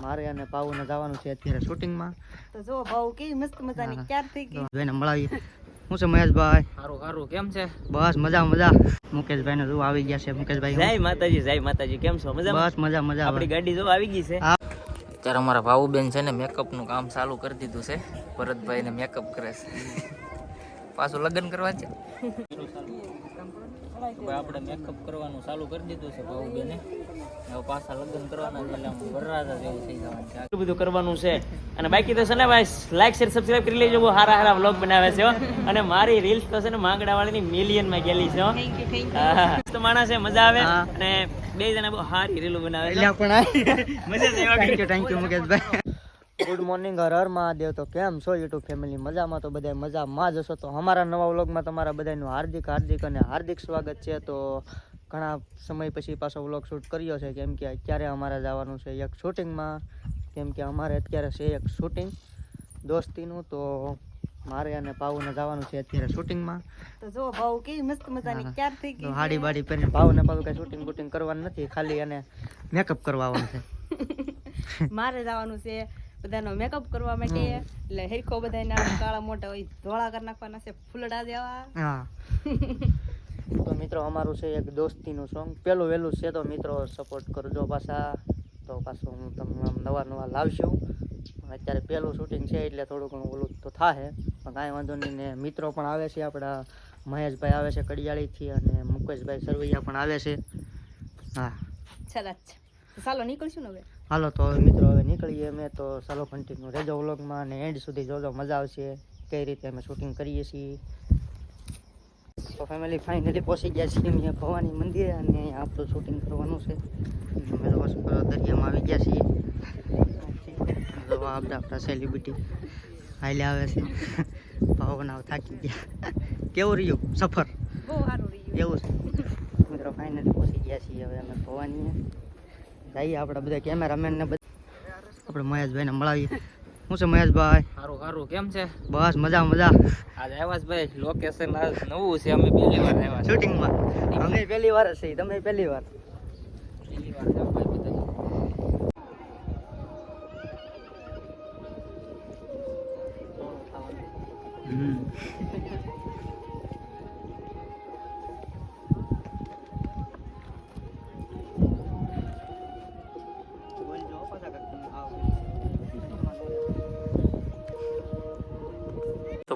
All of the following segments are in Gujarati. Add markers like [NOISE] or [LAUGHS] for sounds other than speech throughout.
મારે અને પાવુને જવાનું છે અત્યારે શૂટિંગમાં તો જો ભાવ કેવી મસ્ત મજાની ક્યાર થઈ ગઈ? જોઈને મળાવી. શું છે મહેશભાઈ? સારું સારું કેમ છે? બસ મજા મજા. મુકેશભાઈ ને જો આવી ગયા છે મુકેશભાઈ. જય માતાજી જય માતાજી. કેમ છો? મજા બસ મજા મજા. આપણી ગાડી જો આવી ગઈ છે. હા. અત્યારે અમારા ભાવુબેન છે ને મેકઅપનું કામ ચાલુ કરી દીધું છે. ભરતભાઈ ને મેકઅપ કરે છે. પાછું લગ્ન કરવા છે. આપણે મેકઅપ કરવાનું ચાલુ કરી દીધું છે ભાવુબેને હવે પાછા લગ્ન કરવાના છે એટલે વરરાજા જેવું થઈ જવાનું છે. આટલું બધું કરવાનું છે. અને બાકી તો છે ને ભાઈ લાઈક શેર સબસ્ક્રાઇબ કરી લેજો બહુ હારા હારા વ્લોગ બનાવે છે અને મારી રીલ્સ તો છે ને માંગડા વાળીની મિલિયનમાં ગયેલી છે માણસ છે મજા આવે. અને બે જણા બહુ સારી રીલો બનાવે છે. મજા thank you thank you Mukeshbhai. Good morning Har Har Mahadev. તો કેમ છો યુટ્યુબ ફેમિલી મજામાં તો બધા મજામાં જ હશો? તો અમારા નવા વ્લોગમાં તમારા બધાનું હાર્દિક હાર્દિક અને હાર્દિક સ્વાગત છે. તો ઘણા સમય પછી પાછો વ્લોગ શૂટ કર્યો છે. કેમ કે અત્યારે અમારે જવાનું છે એક શૂટિંગમાં. કેમ કે અમારે અત્યારે છે એક શૂટિંગ દોસ્તીનું. તો મારે અને પાવુને જવાનું છે અત્યારે શૂટિંગમાં. તો જો ભાવ કેવી મસ્ત મજાની. ક્યાર થઈ ગઈ હાડી બાડી પહેરીને પાવુને પાવું કઈ શૂટિંગ બૂટિંગ કરવાનું નથી. ખાલી અને મેકઅપ કરવા આવવાનું છે. [LAUGHS] મારે જવાનું છે બધાનો મેકઅપ કરવા માટે. એટલે હેરખો બધાના કાળા મોટા હોય ધોળા કરી નાખવાના છે ફૂલડા દેવા હા. તો મિત્રો અમારું છે એક દોસ્તીનું સોંગ પેલું વહેલું છે તો મિત્રો સપોર્ટ કરજો પાછા. તો પાછું હું તમને આમ નવા નવા લાવશું. અત્યારે પહેલું શૂટિંગ છે એટલે થોડું ઘણું ઓલું તો થાય પણ કાંઈ વાંધો નહીં ને મિત્રો પણ આવે છે આપણા મહેશભાઈ આવે છે કડિયાળીથી અને મુકેશભાઈ સરવૈયા પણ આવે છે. હા. ચાલ. ચાલો નીકળશું ને હવે. હાલો તો હવે મિત્રો હવે નીકળીએ અમે તો ચાલો કન્ટિન્યુ રહેજો વ્લોગમાં અને એન્ડ સુધી જોજો મજા આવશે. કઈ રીતે અમે શૂટિંગ કરીએ છીએ. તો ફેમિલી ફાઇનલી પહોંચી ગયા છીએ અહીંયા ભવાની મંદિરે અને અહીંયા આપણું શૂટિંગ કરવાનું છે. અમે દરિયામાં આવી ગયા છીએ. જો આ આપણા સેલિબ્રિટી હાલે આવે છે. ભાવનાઓ થાકી ગયા. કેવું રહ્યું? સફર? બહુ સારું રહ્યું. એવું છે. મિત્રો ફાઇનલી પહોંચી ગયા છીએ હવે અમે ભવાની. જઈએ આપણે બધા કેમેરામેન ને બધા આપણે મહેશભાઈને મળાવીએ. શું છે મહેશભાઈ? સારું સારું કેમ છે? બસ મજા મજા. આજે આવ્યા ભાઈ. લોકેશન આજ નવું છે. અમે પહેલી વાર આવ્યા શૂટિંગમાં અમે પહેલી વાર છે. તમે પહેલી વાર. પહેલી વાર છે ભાઈ બધા તો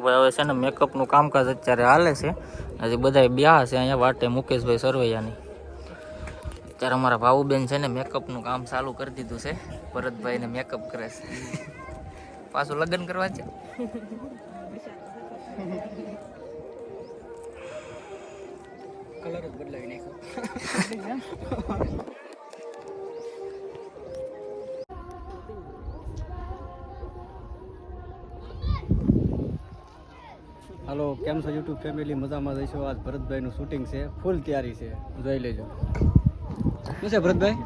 ભાઈ હવે છે ને મેકઅપનું કામકાજ અત્યારે હાલે છે. હજી બધા બ્યાહ છે અહીંયા વાટે મુકેશભાઈ સરવૈયાની. અત્યારે અમારા ભાવુબેન છે ને મેકઅપનું કામ ચાલુ કરી દીધું છે. ભરતભાઈને મેકઅપ કરે છે. પાછું લગ્ન કરવા છે? કલર જ બદલાવી નાખ્યો. [LAUGHS] હાલો કેમ છો યુટ્યુબ ફેમિલી? મજામાં જઈશું આજ ભરતભાઈનું શૂટિંગ છે. ફૂલ તૈયારી છે. જોઈ લેજો. શું છે ભરતભાઈ?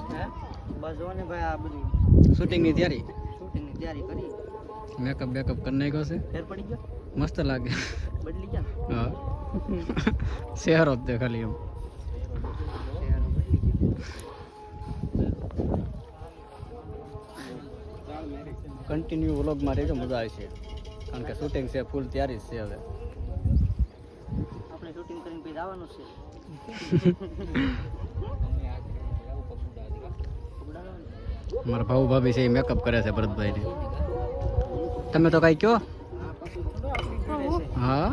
બસ જો ને ભાઈ આ બધી શૂટિંગની તૈયારી? શૂટિંગની તૈયારી કરી. મેકઅપ બેકઅપ કરી નાખ્યો છે. ફેર પડી ગયો? મસ્ત લાગે. બદલી ગયા? હા. શહેરો જ તે ખાલી એમ. કન્ટિન્યુ વ્લોગમાં રહેજો મજા આવશે કારણ કે શૂટિંગ છે ફૂલ તૈયારી જ છે હવે આપણે શૂટિંગ કરીને પછી જવાનું છે. મારા ભાઉ ભાભી છે એ મેકઅપ કરે છે ભરતભાઈ તમે તો કઈ કયો હા?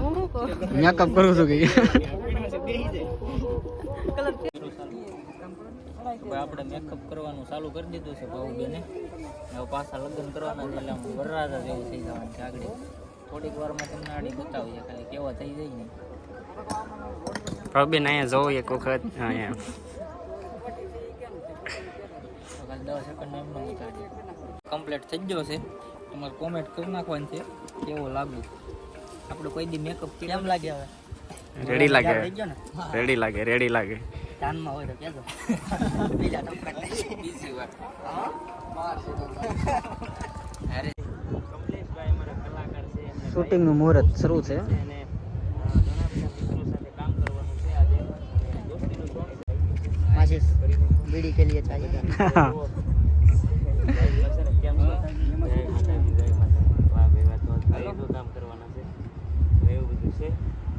મેકઅપ કરું છું કે? આપણે મેકઅપ કરવાનું ચાલુ કરી દીધું છે ભાવુબેને હવે પાછા લગ્ન કરવાના છે એટલે વરરાજા જેવું થઈ જવાનું છે આગળ. થોડીક વારમાં તમને આડી બતાવીએ ખાલી કેવા થઈ જાય ને. પ્રવીણ અહીંયા જવું એક વખત અહીંયા કમ્પ્લીટ થઈ ગયો છે. તમારે કોમેન્ટ કરી નાખવાની છે. કેવો લાગ્યું? આપણે કોઈ દી મેકઅપ કેમ લાગે હવે? રેડી લાગે. થઈ ગયો ને? રેડી લાગે રેડી લાગે. ધ્યાનમાં હોય તો કેજો. બીજા નહીં. બીજી વાર શૂટિંગનું મુહૂર્ત શરૂ છે. के लिए चाहिए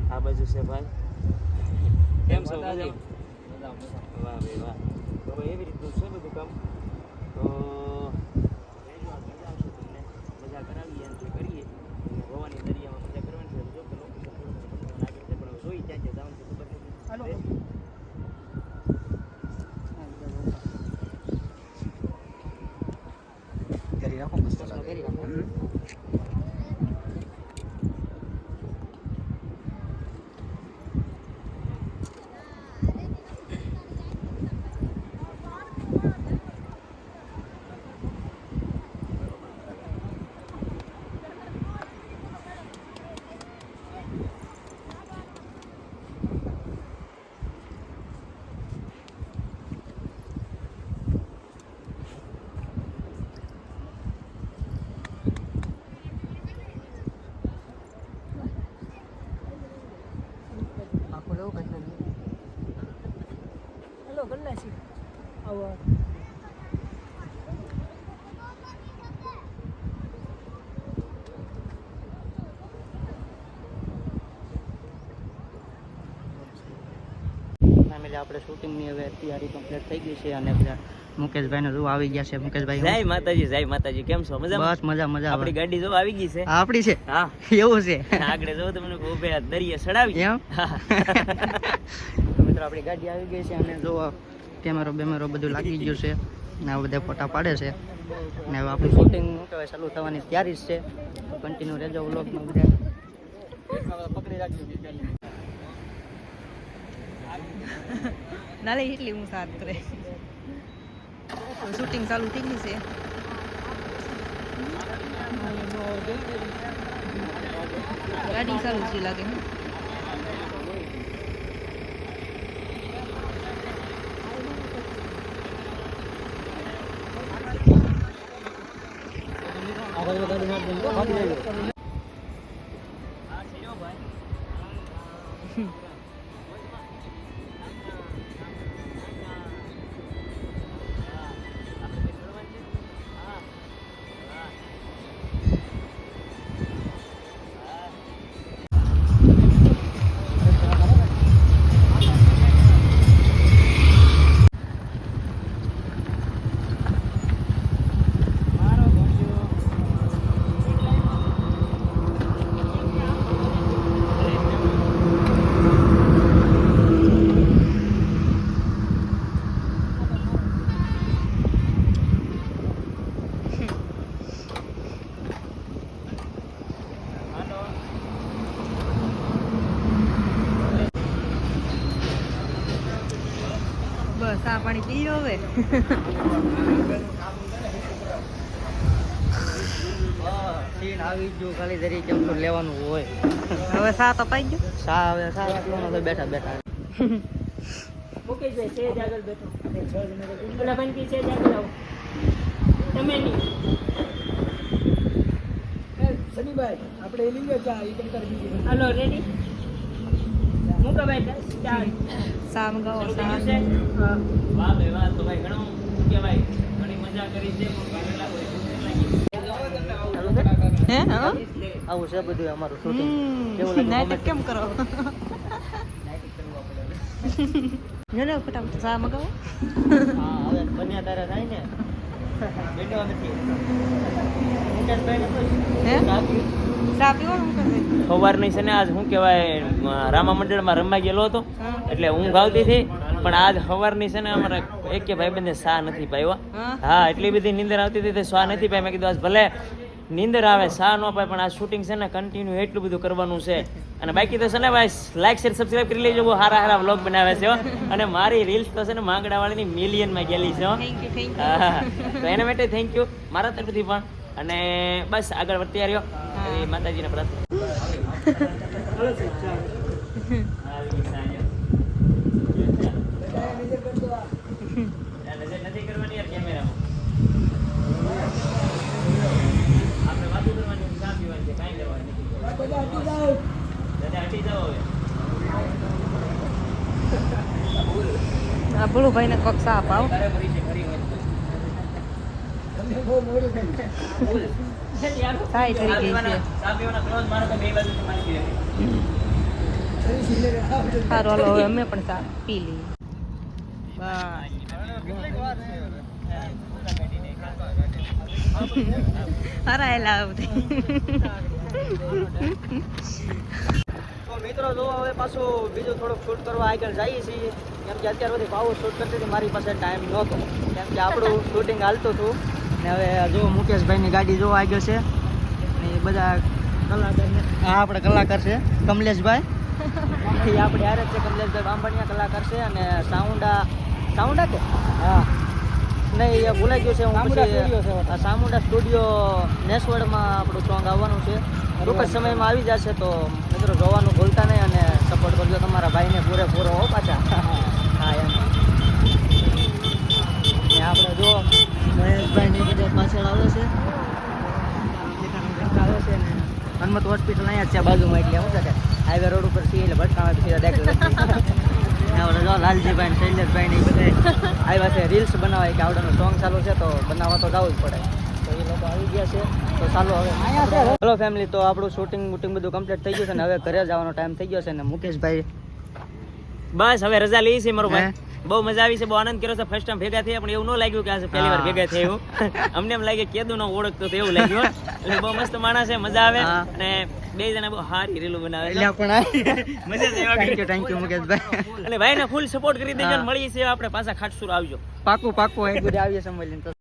આ બાજુ છે ભાઈ કેમ છો વાહ ભાઈ વાહ તો એવી રીતનું છે બધું કામ તો strawberry na kung gusto lang. Strawberry na family આપણે શૂટિંગની હવે તૈયારી કમ્પ્લીટ થઈ ગઈ છે અને પેલા મુકેશભાઈને જો આવી ગયા છે. મુકેશભાઈ જય માતાજી જય માતાજી. કેમ છો? મજા બસ મજા મજા. આપણી ગાડી જો આવી ગઈ છે? આપણી છે? હા. એવું છે? [LAUGHS] આગળ જો તમને ઉભે દરિયે સડાવી એમ? [LAUGHS] મિત્રો આપણી ગાડી આવી ગઈ છે અને જો કેમેરો બેમેરો બધું લાગી ગયું છે ને આ બધા ફોટા પાડે છે. ને હવે આપણી શૂટિંગ શું કહેવાય? ચાલુ થવાની તૈયારી જ છે. કન્ટિન્યુ રહેજો વ્લોગમાં બધા. પકડી રાખજો. નાલે એટલી હું સાથ કરે. શૂટિંગ ચાલુ થઈ ગઈ છે. ગાડી ચાલુ છે લાગે. બસ આ પાણી પી લો હવે? સીન આવી ગયું ખાલી જરી કેમ લેવાનું હોય. હવે સા તો પાઈ ગયો? સા હવે સા એટલો તો બેઠા બેઠા. મુકેશભાઈ સેજ આગળ બેઠો. ઓલા ભાઈ સેજ આગળ આવો. તમે નહીં. હાલો રેડી મુકાભાઈ સ્ટાર્ટ હલો મંગાવો શરૂ સા થઈ ગયું છે? વાહ ભાઈ વાહ. તો ભાઈ ઘણું કહેવાય? ઘણી મજા કરી છે પણ ભારે લાગો હે હા? આવું છે બધું અમારું શૂટિંગ કેવું કેમ કરો? ને ને ફટાફટ સા મંગાવો હા હવે બન્યા તારા થાય ને. બેઠો નથી. હે? સવારની છે ને આજ શું કહેવાય રામા મંડળમાં રમવા ગયેલો હતો. એટલે ઊંઘ આવતી હતી પણ આજ સવારની છે ને અમારા એક કે ભાઈબંધે સા નથી પાયો હા? એટલી બધી નીંદર આવતી હતી સા નથી પાય. મેં કીધું આજ ભલે નીંદર આવે સા ન પાય પણ આ શૂટિંગ છે ને કન્ટિન્યુ એટલું બધું કરવાનું છે. અને બાકી તો છે ને ભાઈ લાઈક શેર સબસ્ક્રાઈબ કરી લેજો બહુ સારા સારા વ્લોગ બનાવે છે અને મારી રીલ્સ તો છે ને માંગડા વાળીની મિલિયનમાં ગયેલી છે તો એના માટે થેન્ક યુ મારા તરફથી પણ. અને બસ આગળ વધતી રહ્યો એવી માતાજીને પ્રાર્થના નથી કરવાની યાર કેમેરામાં આપણે વાતો કરવાની ચા પીવાની છે કાંઈ લેવાની નથી દાદા હટી જાઓ હવે આ ભોળું ભાઈને કોક સાપ પાવ તારે ભરી છે ખરી હોય સાઈ ચા સારું હાલો હવે અમે પણ સા પી લઈએ હરાયેલા મિત્રો જો હવે પાછું બીજું થોડુંક શૂટ કરવા આગળ જઈએ છીએ કેમ કે અત્યાર સુધી ભાવો શૂટ કરતી હતી મારી પાસે ટાઈમ નહોતો. કેમ કે આપણું શૂટિંગ હાલતું હતું. ને હવે જો મુકેશભાઈની ગાડી જો આગળ છે. ને એ બધા કલાકાર હા આપણે કલાકાર છે કમલેશભાઈ. એ આપણે હારે જ છે કમલેશભાઈ બાંભણિયા કલાકાર છે અને સાઉન્ડા સાઉન્ડા કે? હા. નહીં એ ભૂલાઈ ગયું છે હું પછી સામુંડા સ્ટુડિયો નેસવડમાં આપણું સોંગ આવવાનું છે. ટૂંક જ સમયમાં આવી જશે તો મિત્રો જોવાનું ભૂલતા નહીં અને સપોર્ટ કરજો તમારા ભાઈને પૂરેપૂરો હો પાછા. [LAUGHS] હા એમ. આપણે જો મહેશભાઈની બધા પાછળ આવે છે. આવે છે ને હનુમત હોસ્પિટલ અહીંયા જ છે બાજુમાં એટલે શું છે કે હાઈવે રોડ ઉપર છીએ એટલે ભટકાવા સીધા દેખાય. [LAUGHS] લાલજીભાઈ ને શૈલેષભાઈ ને એ બધા આવ્યા છે રીલ્સ બનાવવા કે આવડાનું સોંગ ચાલુ છે તો બનાવવા તો જવું જ પડે. તો એ લોકો આવી ગયા છે તો ચાલો હવે. હેલો ફેમિલી તો આપણું શૂટિંગ બુટિંગ બધું કમ્પ્લીટ થઈ ગયું છે ને હવે ઘરે જવાનો ટાઈમ થઈ ગયો છે ને મુકેશભાઈ. બસ હવે રજા લઈ છે મારો ભાઈ. બહુ મજા આવી છે બહુ આનંદ કર્યો છે. ફર્સ્ટ ટાઈમ ભેગા થયા પણ એવું ન લાગ્યું કે આ પહેલી વાર ભેગા થયા એવું. અમને એમ લાગે કેદું નો ઓળખતો તો એવું લાગ્યું એટલે બહુ મસ્ત માણસ છે મજા આવે. અને બે જણા બહુ સારી રીલું બનાવે એટલે પણ મજા છે thank you thank you Mukeshbhai. અને ભાઈને ફૂલ સપોર્ટ કરી દેજો મળીએ છીએ આપણે પાછા ખાટસુર આવજો. પાકું પાકું બધે આવીએ સંભાળીને